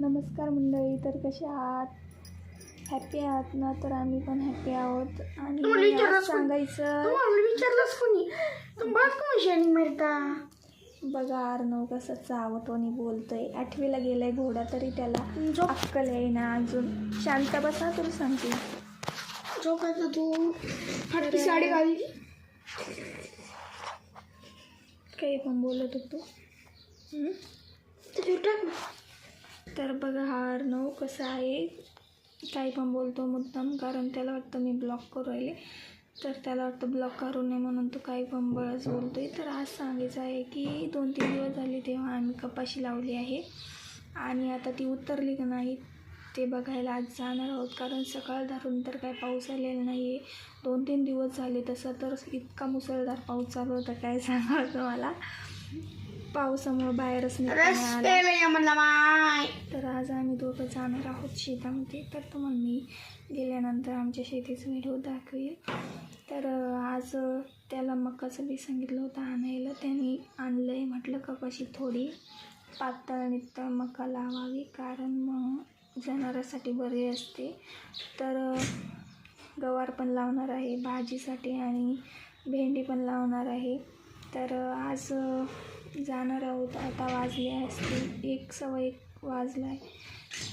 नमस्कार मंडळी तर कसे आहात? हॅपी आहात ना? तर आम्ही पण हॅपी आहोत. आणि आज सांगायचं विचारलंच कोणी? तुम्हाला बघा अर्णव कसं चावटोनी बोलतोय. आठवीला गेलाय घोडा तरी त्याला झोप अक्कल येईना अजून. शांत बसा तुला सांगते. झोपायचं तू फाटकी साडी घालली काही पण बोलत होतो? ते टाक ना. तर बघा हा अर्णव कसा आहे. काही पण बोलतो मुद्दाम कारण त्याला वाटतं मी ब्लॉक करू राहिले. तर त्याला वाटतं ब्लॉक करू नये म्हणून तो काही पण बळच बोलतो आहे तर आज सांगायचं आहे की दोन तीन दिवस झाले तेव्हा आम्ही कपाशी लावली आहे. आणि आता ती उतरली का नाही ते बघायला आज जाणार आहोत. कारण सकाळ धरून तर काय पाऊस आलेला नाही आहे दोन तीन दिवस झाले तसं तर इतका मुसळधार पाऊस चालू होता काय सांगावं तुम्हाला? पावसामुळं बाहेरच नाही तर आज आम्ही दोघं जाणार आहोत शेतामध्ये. तर तुम्हाला मी गेल्यानंतर आमच्या शेतीचा व्हिडिओ दाखवेल. तर आज त्याला मकाचं बी सांगितलं होतं आणायला. त्यांनी आणलं आहे म्हटलं कपाशी थोडी. पातळ नितळ मका लावावी कारण मग जनावरासाठी बरी असते. तर गवार पण लावणार आहे भाजीसाठी आणि भेंडी पण लावणार आहे. तर आज जाणार आहोत. आता वाजले असतील. एक सव्वा एक वाजला आहे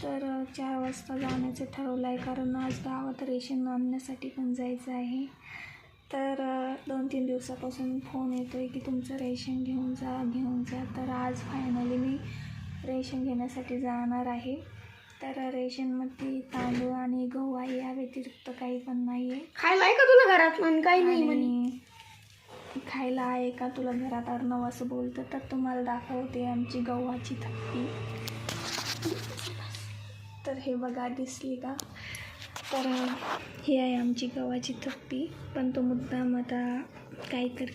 तर चार वाजता जाण्याचं ठरवलं आहे कारण आज गावात रेशन आणण्यासाठी पण जायचं आहे. तर दोन तीन दिवसापासून फोन येतो आहे की तुमचं रेशन घेऊन जा घेऊन जा. तर आज फायनली मी रेशन घेण्यासाठी जाणार आहे. तर रेशनमध्ये तांदूळ आणि गहू आहे. या व्यतिरिक्त काही पण नाही आहे खायला आहे का तुला घरात? म्हण काही नाही म्हणे. खायला आहे का? तुला घरात अर्णव असं बोलतं तर तुम्हाला दाखवते आमची गव्हाची थप्पी तर हे बघा दिसली का? तर ही आहे आमची गव्हाची थप्पी पण तो मुद्दाम आता काहीतरी